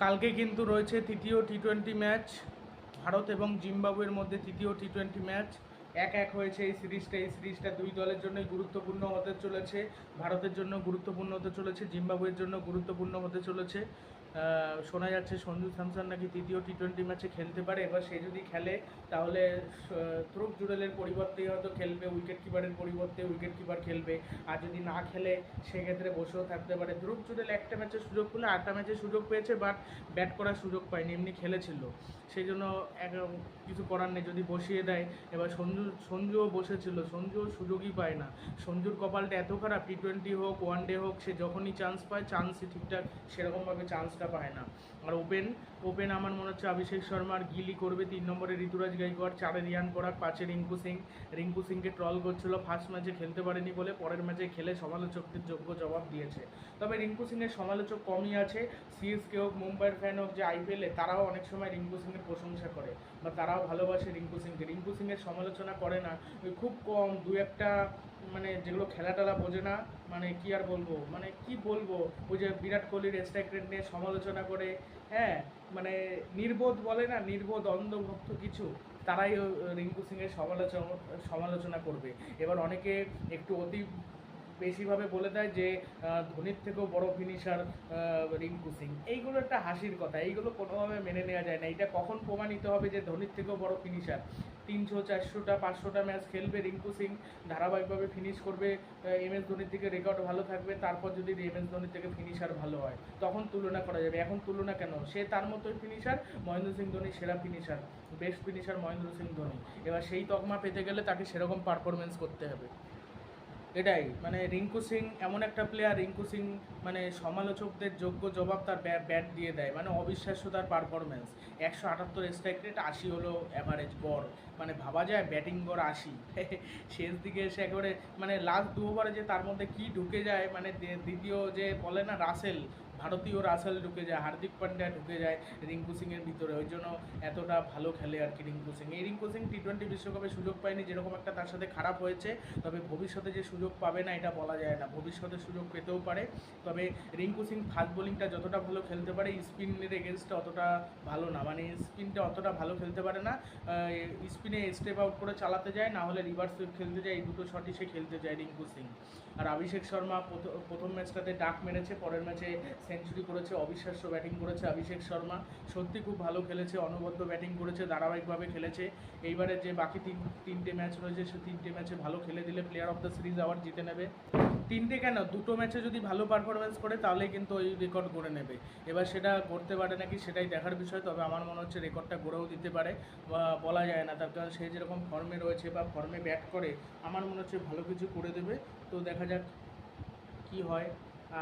কালকে কিন্তু রয়েছে তৃতীয় টি টোয়েন্টি ম্যাচ ভারত এবং জিম্বাবুয়ের মধ্যে তৃতীয় টি টোয়েন্টি ম্যাচ এক এক হয়েছে এই সিরিজটা এই সিরিজটা দুই দলের জন্যই গুরুত্বপূর্ণ হতে চলেছে। ভারতের জন্য গুরুত্বপূর্ণ হতে চলেছে, জিম্বাবুয়ের জন্য গুরুত্বপূর্ণ হতে চলেছে। শোনা যাচ্ছে সঞ্জু স্যামসন নাকি তৃতীয় টি টোয়েন্টি ম্যাচে খেলতে পারে। এবার সে যদি খেলে, তাহলে ধ্রুব জুড়েলের পরিবর্তে হয়তো খেলবে উইকেট কিপারের পরিবর্তে উইকেট কিপার খেলবে। আর যদি না খেলে, সেক্ষেত্রে বসেও থাকতে পারে। ধ্রুব জুড়েল একটা ম্যাচে সুযোগ পেলে আটটা ম্যাচে সুযোগ পেয়েছে বাট ব্যাট করার সুযোগ পায়নি, এমনি খেলেছিল। সেই জন্য কিছু করার নেই, যদি বসিয়ে দেয়। এবার সঞ্জু, সঞ্জুও বসেছিল, সঞ্জুও সুযোগই পায় না। সঞ্জুর কপালটা এত খারাপ টি টোয়েন্টি হোক ওয়ান ডে হোক, সে যখনই চান্স পায় চান্সই ঠিকঠাক, সেরকমভাবে চান্সটা পায় না। আর ওপেন ওপেন আমার মনে হচ্ছে অভিষেক শর্মার গিলি করবে তিন নম্বরে ঋতুরাজ গাইকোয়াড়, চারে রিয়ান পরাগ, পাঁচে রিঙ্কু সিং। রিঙ্কু সিংকে ট্রল করছিল ফার্স্ট ম্যাচে খেলতে পারেনি বলে, পরের ম্যাচে খেলে সমালোচকদের যোগ্য জবাব দিয়েছে। তবে রিঙ্কু সিংয়ের সমালোচক কমই আছে সিএসকে হোক, মুম্বাইয়ের ফ্যান হোক, যে আইপিএলে তারাও অনেক সময় রিঙ্কু সিংয়ের প্রশংসা করে, বা তারাও ভালোবাসে রিঙ্কু সিংকে। রিঙ্কু সিংয়ের সমালোচনা করে না, খুব কম, দু একটা যেগুলো খেলা টেলা বোঝে না মানে কি আর বলব? মানে কি বলব? ওই যে বিরাট কোহলির স্ট্রাইক নিয়ে সমালোচনা করে হ্যাঁ? মানে নির্বোধ বলে না, নির্বোধ অন্ধভক্ত কিছু, তারাই রিঙ্কু সিংয়ের সমালোচনা সমালোচনা করবে। এবার অনেকে একটু অতি বেশিভাবে বলে দেয় যে ধোনির থেকেও বড় ফিনিশার রিঙ্কু সিং। এইগুলো একটা হাসির কথা, এইগুলো কোনোভাবে মেনে নেওয়া যায় না। এটা কখন প্রমাণিত হবে যে ধোনির থেকেও বড় ফিনিশার তিনশো, চারশোটা, পাঁচশোটা ম্যাচ খেলবে রিঙ্কু সিং। ধারাবাহিকভাবে ফিনিশ করবে এম এস ধোনির থেকে রেকর্ড ভালো থাকবে, তারপর যদি এম এস ধোনির থেকে ফিনিশার ভালো হয়, তখন তুলনা করা যাবে। এখন তুলনা কেন? সে তার মতোই ফিনিশার মহেন্দ্র সিং ধোনি সেরা finisher best finisher Mahendra Singh Dhoni. এবার সেই তকমা পেতে গেলে তাকে সেরকম পারফরমেন্স করতে হবে। এটাই মানে রিঙ্কু সিং এমন একটা প্লেয়ার রিঙ্কু সিং মানে সমালোচকদের যোগ্য জবাব তার ব্যাট দিয়ে দেয় মানে অবিশ্বাস্য তার পারফরমেন্স একশো আটাত্তর স্ট্রাইক রেট আশি হলো অ্যাভারেজ গড় মানে ভাবা যায় ব্যাটিং গড় আশি। শেষ দিকে এসে একেবারে মানে লাস্ট দু ওভারে যে তার মধ্যে কি ঢুকে যায় মানে দ্বিতীয়- দ্বিতীয় যে বলে না, রাসেল ভারতীয় রাসেল ঢুকে যায়, হার্দিক পান্ডিয়া ঢুকে যায় রিঙ্কু সিংয়ের ভিতরে। ওই জন্য এতটা ভালো খেলে আর কি রিঙ্কু সিং। এই রিঙ্কু সিং টি টোয়েন্টি বিশ্বকাপে সুযোগ পায়নি, যেরকম একটা তার সাথে খারাপ হয়েছে, তবে ভবিষ্যতে যে সুযোগ পাবে না, এটা বলা যায় না। ভবিষ্যতে সুযোগ পেতেও পারে, তবে রিঙ্কু সিং ফাস্ট বোলিংটা যতটা ভালো খেলতে পারে স্পিনের এগেনস্টে অতটা ভালো না। মানে স্পিনটা অতটা ভালো খেলতে পারে না। স্পিনে স্টেপ আউট করে চালাতে যায়, না হলে রিভার্স সুইপ খেলতে যায়। এই দুটো শটই সে খেলতে যায় রিঙ্কু সিং। আর অভিষেক শর্মা প্রথ- প্রথম ম্যাচটাতে ডাক মেরেছে, পরের ম্যাচে সেঞ্চুরি করেছে, অবিশ্বাস্য ব্যাটিং করেছে অভিষেক শর্মা। সত্যি খুব ভালো খেলেছে, অনবদ্য ব্যাটিং করেছে, ধারাবাহিকভাবে খেলেছে। এইবারে যে বাকি তিন, তিনটে ম্যাচ রয়েছে, সে তিনটে ম্যাচে ভালো খেলে দিলে প্লেয়ার অফ দ্য সিরিজ আবার জিতে নেবে। তিনটে কেন? দুটো ম্যাচে যদি ভালো পারফরমেন্স করে তাহলে কিন্তু ওই রেকর্ড করে নেবে। এবার সেটা করতে পারে নাকি সেটাই দেখার বিষয়, তবে আমার মনে হচ্ছে রেকর্ডটা গড়েও দিতে পারে, বা বলা যায় না তার, কারণ সে যেরকম ফর্মে রয়েছে বা ফর্মে ব্যাট করে, আমার মনে হচ্ছে ভালো কিছু করে দেবে। তো দেখা যাক কি হয়।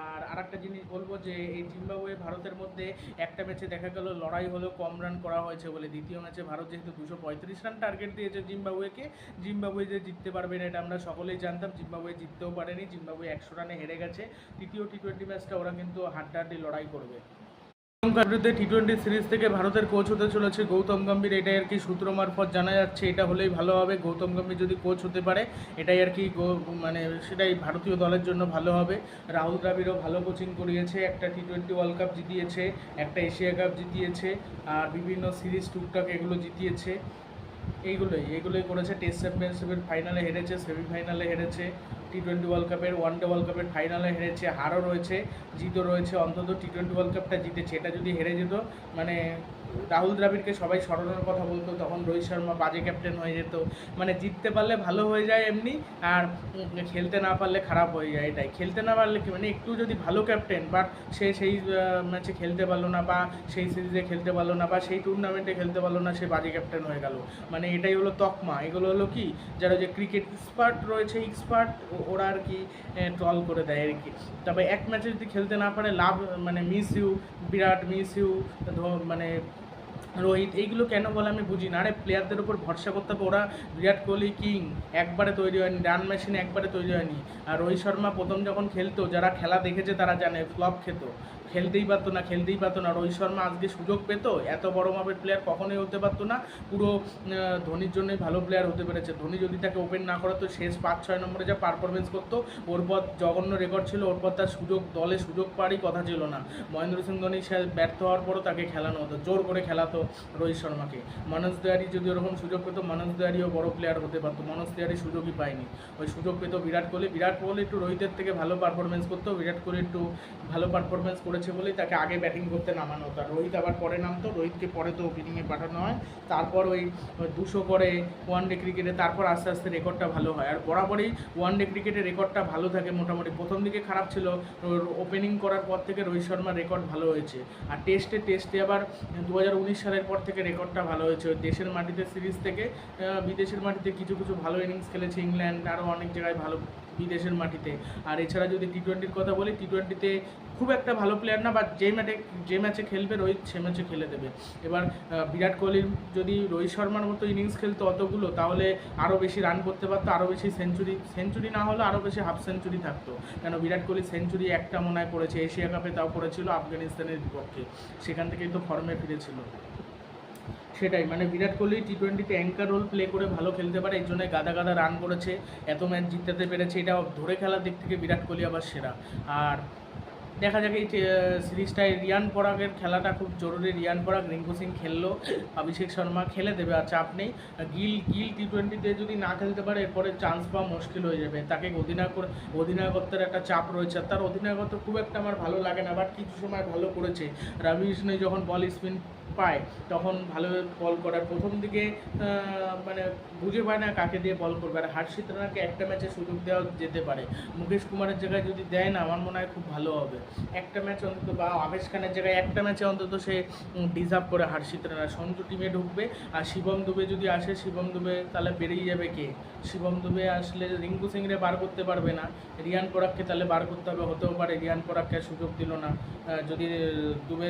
আর আরেকটা জিনিস বলব যে এই জিম্বাবুয়ে ভারতের মধ্যে একটা ম্যাচে দেখা গেল, লড়াই হলো কম রান করা হয়েছে বলে। দ্বিতীয় ম্যাচে ভারত যেহেতু দুশো পঁয়ত্রিশ রান টার্গেট দিয়েছে জিম্বাবুয়েকে, জিম্বাবুয়ে যে জিততে পারবে না এটা আমরা সকলেই জানতাম, জিম্বাবুয়ে জিততেও পারেনি, জিম্বাবুয়ে একশো রানে হেরে গেছে। তৃতীয় টি টোয়েন্টি ম্যাচটা ওরা কিন্তু হাড্ডাহাড্ডি লড়াই করবে। শ্রীলঙ্কার বিরুদ্ধে টি টোয়েন্টি সিরিজ থেকে ভারতের কোচ হতে চলেছে গৌতম গম্ভীর। এটাই আর কি সূত্র মারফত জানা যাচ্ছে, এটা হলেই ভালো হবে। গৌতম গম্ভীর যদি কোচ হতে পারে, এটাই আর কি মানে সেটাই ভারতীয় দলের জন্য ভালো হবে। রাহুল দ্রাবিড়ও ভালো কোচিং করিয়েছে, একটা টি টোয়েন্টি ওয়ার্ল্ড কাপ জিতিয়েছে, একটা এশিয়া কাপ জিতিয়েছে, আর বিভিন্ন সিরিজ টুকটাক এগুলো জিতিয়েছে। এইগুলোই এইগুলোই করেছে। টেস্ট চ্যাম্পিয়নশিপের ফাইনালে হেরেছে সেমিফাইনালে হেরেছে। টি টোয়েন্টি ওয়ার্ল্ড কাপের ওয়ান ডে ওয়ার্ল্ড কাপের ফাইনালে হেরেছে, হারও রয়েছে, জিতও রয়েছে, অন্তত টি টোয়েন্টি ওয়ার্ল্ড কাপটা জিতেছে। এটা যদি হেরে যেত মানে রাহুল দ্রাবিড়কে সবাই সরানোর কথা বলতো, তখন রোহিত শর্মা বাজে ক্যাপ্টেন হয়ে যেত। মানে জিততে পারলে ভালো হয়ে যায় এমনি, আর খেলতে না পারলে খারাপ হয়ে যায় এটাই। খেলতে না পারলে কি মানে একটু যদি ভালো ক্যাপ্টেন বাট সে সেই ম্যাচে খেলতে পারল না, বা সেই সিরিজে খেলতে পারল না, বা সেই টুর্নামেন্টে খেলতে পারল না, সে বাজে ক্যাপ্টেন হয়ে গেল। মানে এটাই হলো তকমা। এগুলো হলো কি, যারা যে ক্রিকেট এক্সপার্ট রয়েছে এক্সপার্ট ওরা আর কি ট্রল করে দেয় আর কি। তবে এক ম্যাচে যদি খেলতে না পারে, লাভ মানে miss you Virat miss you মানে রোহিত এইগুলো কেন বলে আমি বুঝি না। আরে প্লেয়ারদের উপর ভরসা করতে হবে। ওরা বিরাট কোহলি, কিং একবারে তৈরি হয়নি রান মেশিন একবারে তৈরি হয়নি। আর রোহিত শর্মা প্রথম যখন খেলতো, যারা খেলা দেখেছে তারা জানে ফ্লপ খেত। খেলতেই পারতো না, খেলতেই পারতো না। রোহিত শর্মা আজকে সুযোগ পেতো, এত বড় মাপের প্লেয়ার কখনোই হতে পারতো না। পুরো ধোনির জন্যই ভালো প্লেয়ার হতে পেরেছে। ধোনি যদি তাকে ওপেন না করাতো শেষ পাঁচ, ছয় নম্বরে যা পারফরমেন্স করতো, ওর পর জঘন্য রেকর্ড ছিল, ওর পর তার সুযোগ, দলে সুযোগ পাওয়ারই কথা ছিল না। মহেন্দ্র সিং ধোনি সে ব্যর্থ হওয়ার পরও তাকে খেলানো হতো, জোর করে খেলাতো রোহিত শর্মাকে। মনোজ দেয়ারি যদি ওরকম সুযোগ পেতো, মনোজ দেয়ারিও বড় প্লেয়ার হতে পারতো, মনোজ দেয়ারি সুযোগই পায়নি। ওই সুযোগ পেতো বিরাট কোহলি বিরাট কোহলি একটু রোহিতের থেকে ভালো পারফরমেন্স করতো, বিরাট কোহলি একটু ভালো পারফরমেন্স করেছে বলেই তাকে আগে ব্যাটিং করতে নামানো হতো। আর রোহিত আবার পরে নামতো, রোহিতকে পরে তো ওপেনিংয়ে পাঠানো হয়। তারপর ওই দুশো করে ওয়ান ডে ক্রিকেটে তারপর আস্তে আস্তে রেকর্ডটা ভালো হয়। আর বরাবরই ওয়ান ডে ক্রিকেটে রেকর্ডটা ভালো থাকে মোটামুটি। প্রথম দিকে খারাপ ছিল ওপেনিং করার পর থেকে রোহিত শর্মার রেকর্ড ভালো হয়েছে। আর টেস্টে টেস্টে আবার দু হাজার উনিশ সালের পর থেকে রেকর্ডটা ভালো হয়েছে। দেশের মাটিতে সিরিজ থেকে বিদেশের মাটিতে কিছু কিছু ভালো ইনিংস খেলেছে ইংল্যান্ড আরও অনেক জায়গায় ভালো বিদেশের মাটিতে। আর এছাড়া যদি টি টোয়েন্টির কথা বলি টি টোয়েন্টিতে খুব একটা ভালো প্লেয়ার না বা যে ম্যাচে যে ম্যাচে খেলবে রোহিত, সে ম্যাচে খেলে দেবে। এবার বিরাট কোহলির যদি রোহিত শর্মার মতো ইনিংস খেলতো অতগুলো, তাহলে আরও বেশি রান করতে পারতো আরও বেশি সেঞ্চুরি সেঞ্চুরি না হলে আরও বেশি হাফ সেঞ্চুরি থাকতো। কেন, বিরাট কোহলি সেঞ্চুরি একটা মনে হয় করেছে, এশিয়া কাপে তাও করেছিল, আফগানিস্তানের বিপক্ষে। সেখান থেকেই তো ফর্মে ফিরেছিল। সেটাই মানে বিরাট কোহলি টি টোয়েন্টিতে অ্যাঙ্কার রোল প্লে করে ভালো খেলতে পারে এই জন্য গাদা গাদা রান করেছে, এত ম্যাচ জিততে পেরেছে, এটা ধরে খেলার দিক থেকে বিরাট কোহলি আবার সেরা। আর দেখা যাক এই সিরিজটায় রিয়ান পরাগের খেলাটা খুব জরুরি। রিয়ান পরাগ, রিঙ্কু সিং খেললো, অভিষেক শর্মা খেলে দেবে, আর চাপ নেই। গিল গিল টি টোয়েন্টিতে যদি না খেলতে পারে, এরপরে চান্স পাওয়া মুশকিল হয়ে যাবে। তাকে অধিনায়ক অধিনায়কত্বের একটা চাপ রয়েছে। তার অধিনায়কত্ব খুব একটা আমার ভালো লাগে না বাট কিছু সময় ভালো করেছে। রবি যখন বল স্পিন পায়, তখন ভালো বল করার প্রথম দিকে মানে বুঝে পায় না কাকে দিয়ে বল করবে। আর হার্ষিত রানাকে একটা ম্যাচে সুযোগ দেওয়া যেতে পারে। মুকেশ কুমারের জায়গায় যদি দেয় না, আমার মনে হয় খুব ভালো হবে। একটা ম্যাচ অন্তত, বা আবেশ খানের জায়গায় একটা ম্যাচে অন্তত সে ডিজার্ভ করে হার্ষিত রানা। সঞ্জু টিমে ঢুকবে, আর শিবম দুবে যদি আসে, শিবম দুবে তাহলে বেরিয়ে যাবে কে? শিবম দুবে আসলে রিঙ্কু সিংরে বার করতে পারবে না। রিয়ান পরাগকে তাহলে বার করতে হবে, হতেও পারে। রিয়ান পরাগকে সুযোগ দিল না। যদি দুবে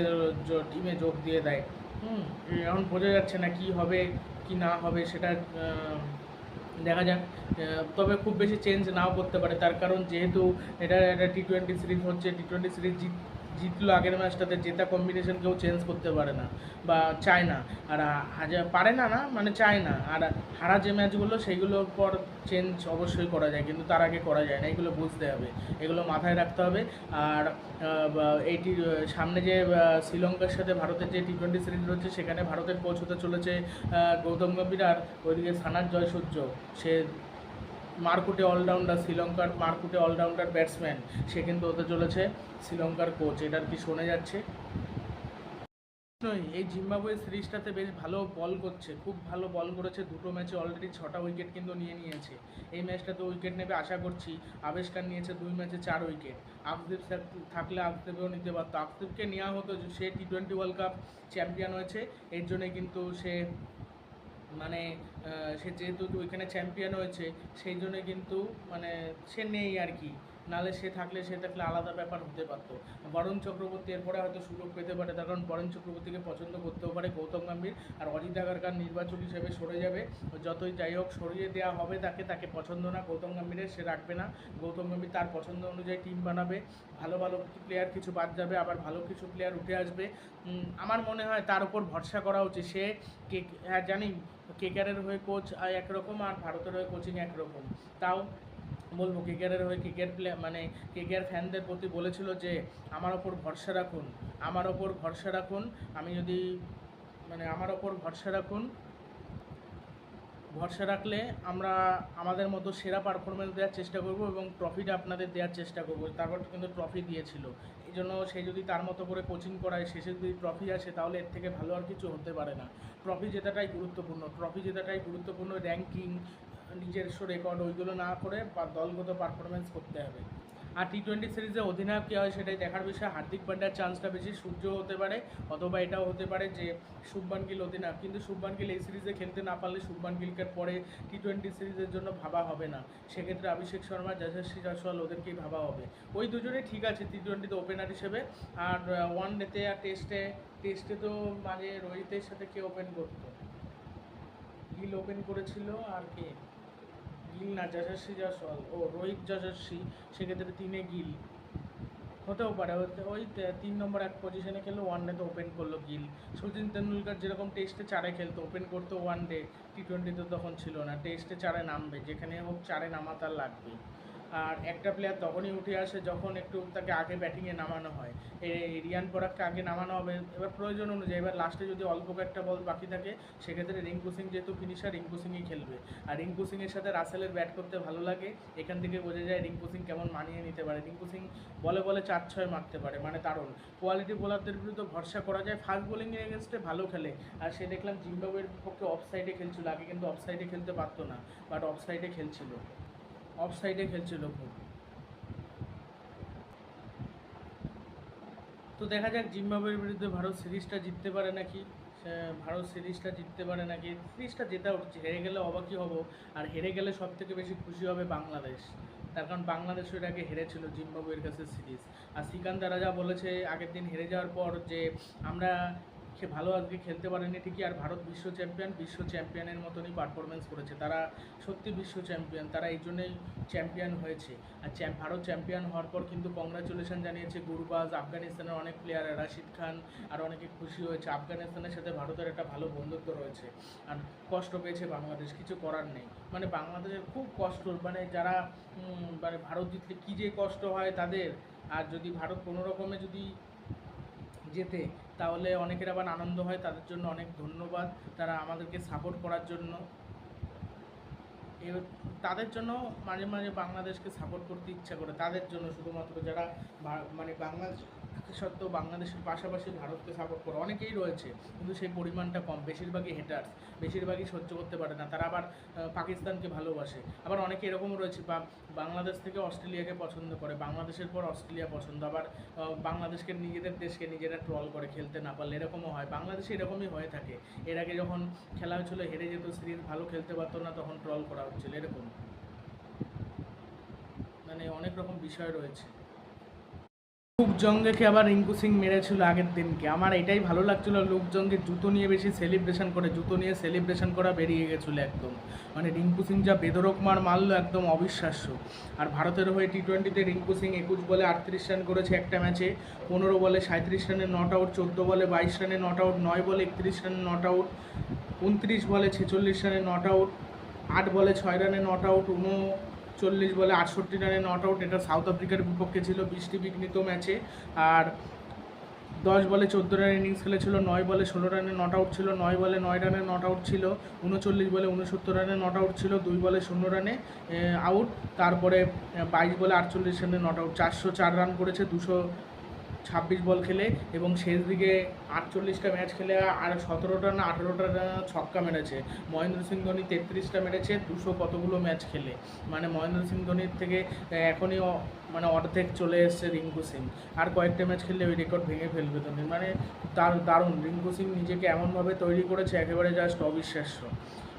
টিমে যোগ দিয়ে দেয় এখন বোঝা যাচ্ছে না কি হবে, কি না হবে, সেটা দেখা যাক। তবে খুব বেশি চেঞ্জ নাও করতে পারে। তার কারণ যেহেতু এটা একটা টি টোয়েন্টি সিরিজ হচ্ছে টি টোয়েন্টি সিরিজ জিতলো আগের ম্যাচটাতে জেতা কম্বিনেশন কেউ চেঞ্জ করতে পারে না। বা চায় না। আর পারে না না মানে চায় না। আর হারা যে ম্যাচগুলো সেইগুলোর পর চেঞ্জ অবশ্যই করা যায়। কিন্তু তার আগে করা যায় না। এগুলো বুঝতে হবে। এগুলো মাথায় রাখতে হবে। আর আহ, বা- এই টি সামনে যে শ্রীলঙ্কার সাথে ভারতের যে টি টোয়েন্টি সিরিজ রয়েছে সেখানে ভারতের কোচ হতে চলেছে গৌতম গম্ভীর। আর ওইদিকে সানার জয়সূর্য। সে মারকুটে অলরাউন্ডার, শ্রীলঙ্কার মারকুটে অলরাউন্ডার ব্যাটসম্যান, সে কিন্তু হতে চলেছে শ্রীলঙ্কার কোচ এটার কি শোনা যাচ্ছে? এই জিম্বাবুয়ে সিরিজটাতে বেশ ভালো বল করছে, খুব ভালো বল করেছে। দুটো ম্যাচে অলরেডি ছটা উইকেট কিন্তু নিয়ে নিয়েছে। এই ম্যাচটাতে উইকেট নেবে আশা করছি। খান নিয়েছে দুই ম্যাচে চার উইকেট আকদীপ থাক- থাকলে আকদীপও নিতে পারতো। আকদীপকে নেওয়া হতো সে T twenty world cup champion হয়েছে। এর জন্যই কিন্তু সে মানে সে যেহেতু ওইখানে চ্যাম্পিয়ন হয়েছে সেই জন্য কিন্তু মানে সে নেই আর কি। নালে সে থাকলে সে থাকলে আলাদা ব্যাপার হতে পারতো। বরুণ চক্রবর্তী এরপরে হয়তো সুযোগ পেতে পারে তার কারণ বরুণ চক্রবর্তীকে পছন্দ করতেও পারে গৌতম গম্ভীর আর অজিত আগারকার নির্বাচক হিসেবে সরে যাবে। যতই যাই হোক, সরিয়ে দেওয়া হবে তাকে তাকে পছন্দ না, গৌতম গম্ভীরের সে রাখবে না। গৌতম গম্ভীর তার পছন্দ অনুযায়ী টিম বানাবে। ভালো ভালো প্লেয়ার কিছু বাদ যাবে, আবার ভালো কিছু প্লেয়ার উঠে আসবে। আমার মনে হয় তার উপর ভরসা করা উচিত। সে কে হ্যাঁ জানি কেকারের হয়ে কোচ একরকম আর ভারতের হয়ে কোচিং একরকম। তাও বলব কেকেআরের হয়ে কেকেআর প্লে মানে কেকেআর ফ্যানদের প্রতি বলেছিল যে, আমার ওপর ভরসা রাখুন, আমার ওপর ভরসা রাখুন, আমি যদি মানে আমার ওপর ভরসা রাখুন, ভরসা রাখলে আমরা আমাদের মতো সেরা পারফরমেন্স দেওয়ার চেষ্টা করব এবং ট্রফিটা আপনাদের দেওয়ার চেষ্টা করব। তারপর কিন্তু ট্রফি দিয়েছিল। এই জন্য সে যদি তার মতো করে কোচিং করায় শেষে যদি ট্রফি আসে, তাহলে এর থেকে ভালো আর কিছু হতে পারে না। ট্রফি জেতাটাই গুরুত্বপূর্ণ ট্রফি জেতাটাই গুরুত্বপূর্ণ র্যাঙ্কিং নিজস্ব রেকর্ড ওইগুলো না করে দলগত পারফরমেন্স করতে হবে। আর টি টোয়েন্টি সিরিজে অধিনায়ক কী হয় সেটাই দেখার বিষয়। হার্দিক পান্ডার চান্সটা বেশি, সূর্য হতে পারে, অথবা এটাও হতে পারে যে শুভমান গিল অধিনায়ক। কিন্তু শুভমান গিল এই সিরিজে খেলতে না পারলে শুভমান গিলকে পরে টি টোয়েন্টি সিরিজের জন্য ভাবা হবে না। সেক্ষেত্রে অভিষেক শর্মা, যশস্বী জয়সওয়াল ওদেরকেই ভাবা হবে। ওই দুজনেই ঠিক আছে টি টোয়েন্টিতে ওপেনার হিসেবে। আর ওয়ান ডেতে আর টেস্টে টেস্টে তো মাঝে রোহিতের সাথে কে ওপেন করতো? গিল ওপেন করেছিল আর কে? গিল না যশস্বী জয়সওয়াল ও রোহিত যশস্বী, সেক্ষেত্রে তিনে গিল। হতেও পারে ওই- তিন নম্বর এক পজিশনে খেললো ওয়ান ডেতে ওপেন করল গিল। সচিন তেন্ডুলকার যেরকম টেস্টে চারে খেলতো ওপেন করতো ওয়ান ডে টি টোয়েন্টিতে তখন ছিল না। টেস্টে চারে নামবে, যেখানে হোক চারে নামা তার লাগবে। আর একটা প্লেয়ার তখনই উঠে আসে যখন একটু তাকে আগে ব্যাটিংয়ে নামানো হয়। রিয়ান পরাগকে আগে নামানো হবে। এবার প্রয়োজন অনুযায়ী, এবার লাস্টে যদি অল্প একটা বল বাকি থাকে, সেক্ষেত্রে রিঙ্কু সিং যেহেতু ফিনিশার রিঙ্কু সিংই খেলবে। আর রিঙ্কু সিংয়ের সাথে রাসেলের ব্যাট করতে ভালো লাগে। এখান থেকে বোঝা যায় রিঙ্কু সিং কেমন মানিয়ে নিতে পারে। রিঙ্কু সিং বলে বলে চার ছয় মারতে পারে মানে দারুণ। কোয়ালিটি বোলারদের বিরুদ্ধে ভরসা করা যায়। ফাস্ট বোলিংয়ের এগেনস্টে ভালো খেলে। আর সে দেখলাম জিম্বাবুয়ের পক্ষে অফ সাইডে খেলছিল, আগে কিন্তু অফ সাইডে খেলতে পারতো না বাট অফ সাইডে খেলছিল। অফ সাইডে খেলছিল খুব। তো দেখা যাক জিম্বাবুয়ের বিরুদ্ধে ভারত সিরিজটা জিততে পারে নাকি। ভারত সিরিজটা জিততে পারে নাকি। সিরিজটা জেতা হেরে গেলে অবাকই হব। আর হেরে গেলে সব থেকে বেশি খুশি হবে বাংলাদেশ। তার কারণ বাংলাদেশ এর আগে হেরেছিল জিম্বাবুয়ের কাছে সিরিজ। আর সিকান্দার রাজা বলেছে আগের দিন হেরে যাওয়ার পর যে আমরা সে ভালো আজকে খেলতে পারেনি ঠিকই, আর ভারত বিশ্ব চ্যাম্পিয়ন বিশ্ব চ্যাম্পিয়নের মতনই পারফরমেন্স করেছে। তারা সত্যি বিশ্ব চ্যাম্পিয়ন তারা এই জন্যই চ্যাম্পিয়ন হয়েছে। আর ভারত চ্যাম্পিয়ন হওয়ার পর কিন্তু কংগ্রাচুলেশন জানিয়েছে গুরবাজ, আফগানিস্তানের অনেক প্লেয়ার রাশিদ খান, আর অনেকে খুশি হয়েছে। আফগানিস্তানের সাথে ভারতের একটা ভালো বন্ধুত্ব রয়েছে। আর কষ্ট পেয়েছে বাংলাদেশ, কিছু করার নেই। মানে বাংলাদেশের খুব কষ্ট মানে যারা মানে ভারত জিতলে কী যে কষ্ট হয় তাদের। আর যদি ভারত কোনো রকমে যদি যেতে, তাহলে অনেকের আবার আনন্দ হয়, তাদের জন্য অনেক ধন্যবাদ। তারা আমাদেরকে সাপোর্ট করার জন্য। তাদের জন্য মাঝে মাঝে বাংলাদেশকে সাপোর্ট করতে ইচ্ছা করে। তাদের জন্য শুধুমাত্র যারা মানে বাংলাদেশ সত্ত্বেও বাংলাদেশের পাশাপাশি ভারতকে সাপোর্ট করে অনেকেই রয়েছে, কিন্তু সেই পরিমাণটা কম। বেশিরভাগই হেটার্স বেশিরভাগই সহ্য করতে পারে না, তারা আবার পাকিস্তানকে ভালোবাসে। আবার অনেকে এরকমও রয়েছে, বা বাংলাদেশ থেকে অস্ট্রেলিয়াকে পছন্দ করে, বাংলাদেশের পর অস্ট্রেলিয়া পছন্দ, আবার বাংলাদেশকে, নিজেদের দেশকে নিজেরা ট্রল করে, খেলতে না পারলে এরকমও হয়। বাংলাদেশে এরকমই হয়ে থাকে। এর আগে যখন খেলা হয়েছিল, হেরে যেত সিরিজ ভালো খেলতে পারতো না, তখন ট্রল করা হচ্ছিল, এরকম। মানে অনেক রকম বিষয় রয়েছে। লুক জঙ্গেকে আবার রিঙ্কু সিং মেরেছিল আগের দিনকে। আমার এটাই ভালো লাগছিল লুক জঙ্গে জুতো নিয়ে বেশি সেলিব্রেশন করে, জুতো নিয়ে সেলিব্রেশন করা বেরিয়ে গেছিল একদম। মানে রিঙ্কু সিং যা বেদরক মার মারলো, একদম অবিশ্বাস্য। আর ভারতের হয়ে টি টোয়েন্টিতে রিঙ্কু সিং একুশ বলে আটত্রিশ রান করেছে একটা ম্যাচে পনেরো বলে সাঁত্রিশ রানে নট আউট চোদ্দ বলে বাইশ রানে নট আউট নয় বলে একত্রিশ রানে নট আউট উনত্রিশ বলে ছেচল্লিশ রানে নট আউট আট বলে ছয় রানে নট আউট উনচল্লিশ বলে আটষট্টি রানে নট আউট এটা সাউথ আফ্রিকার বিপক্ষে ছিল, বৃষ্টি বিঘ্নিত ম্যাচে আর দশ বলে চোদ্দ রানের ইনিংস খেলেছিল, নয় বলে ষোলো রানে নট আউট ছিল, নয় বলে নয় রানে নট আউট ছিল, উনচল্লিশ বলে উনসত্তর রানে নট আউট ছিল, দুই বলে শূন্য রানে আউট তারপরে বাইশ বলে আটচল্লিশ রানে নট আউট চারশো চার রান করেছে, দুশো ছাব্বিশ বল খেলে এবং শেষ দিকে আটচল্লিশটা ম্যাচ খেলে আর সতেরোটা না আঠেরোটা ছক্কা মেরেছে। মহেন্দ্র সিং ধোনি তেত্রিশটা মেরেছে, দুশো কতগুলো ম্যাচ খেলে। মানে মহেন্দ্র সিং ধোনির থেকে এখনই মানে অর্ধেক চলে এসছে রিঙ্কু সিং। আর কয়েকটা ম্যাচ খেললে ওই রেকর্ড ভেঙে ফেলবে ধোনি। মানে তার দারুণ। রিঙ্কু সিং নিজেকে এমনভাবে তৈরি করেছে, একেবারে জাস্ট অবিশ্বাস্য।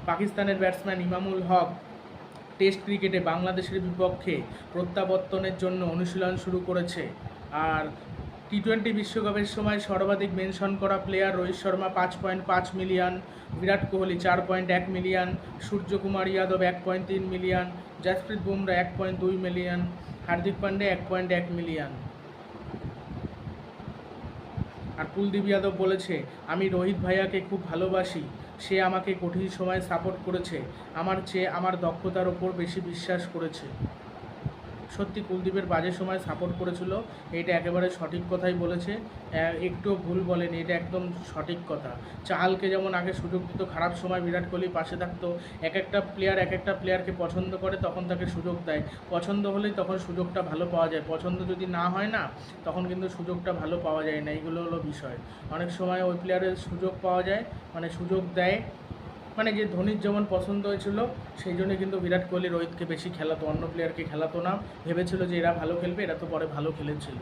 পাকিস্তানের ব্যাটসম্যান ইমামুল হক টেস্ট ক্রিকেটে বাংলাদেশের বিপক্ষে প্রত্যাবর্তনের জন্য অনুশীলন শুরু করেছে। আর টি টোয়েন্টি বিশ্বকাপের সময় সর্বাধিক মেনশন করা প্লেয়ার রোহিত শর্মা পাঁচ পয়েন্ট পাঁচ মিলিয়ন বিরাট কোহলি চার পয়েন্ট এক মিলিয়ন সূর্যকুমার যাদব এক পয়েন্ট তিন মিলিয়ন জাসপ্রীত বুমরা এক পয়েন্ট দুই মিলিয়ন হার্দিক পান্ডে এক পয়েন্ট এক মিলিয়ন আর কুলদীপ যাদব বলেছে, আমি রোহিত ভাইয়াকে খুব ভালোবাসি। সে আমাকে কঠিন সময় সাপোর্ট করেছে। আমার চেয়ে আমার দক্ষতার ওপর বেশি বিশ্বাস করেছে। সত্যি কুলদীপের বাজে সময় সাপোর্ট করেছিল। এটা একেবারে সঠিক কথাই বলেছে। আহ, একটুও ভুল বলেনি এটা একদম সঠিক কথা। চাহালকে যেমন আগে সুযোগ দিত খারাপ সময় বিরাট কোহলি পাশে থাকতো এক একটা প্লেয়ার এক একটা প্লেয়ারকে পছন্দ করে তখন তাকে সুযোগ দেয়। পছন্দ হলেই তখন সুযোগটা ভালো পাওয়া যায়। পছন্দ যদি না হয় না তখন কিন্তু সুযোগটা ভালো পাওয়া যায় না। এইগুলো হলো বিষয়। অনেক সময় ওই প্লেয়ারের সুযোগ পাওয়া যায় মানে সুযোগ দেয় মানে যে ধোনির যেমন পছন্দ হয়েছিল, সেই জন্য কিন্তু বিরাট কোহলি, রোহিতকে বেশি খেলাতো, অন্য প্লেয়ারকে খেলাতো না। ভেবেছিল যে এরা ভালো খেলবে, এরা তো পরে ভালো খেলেছিল।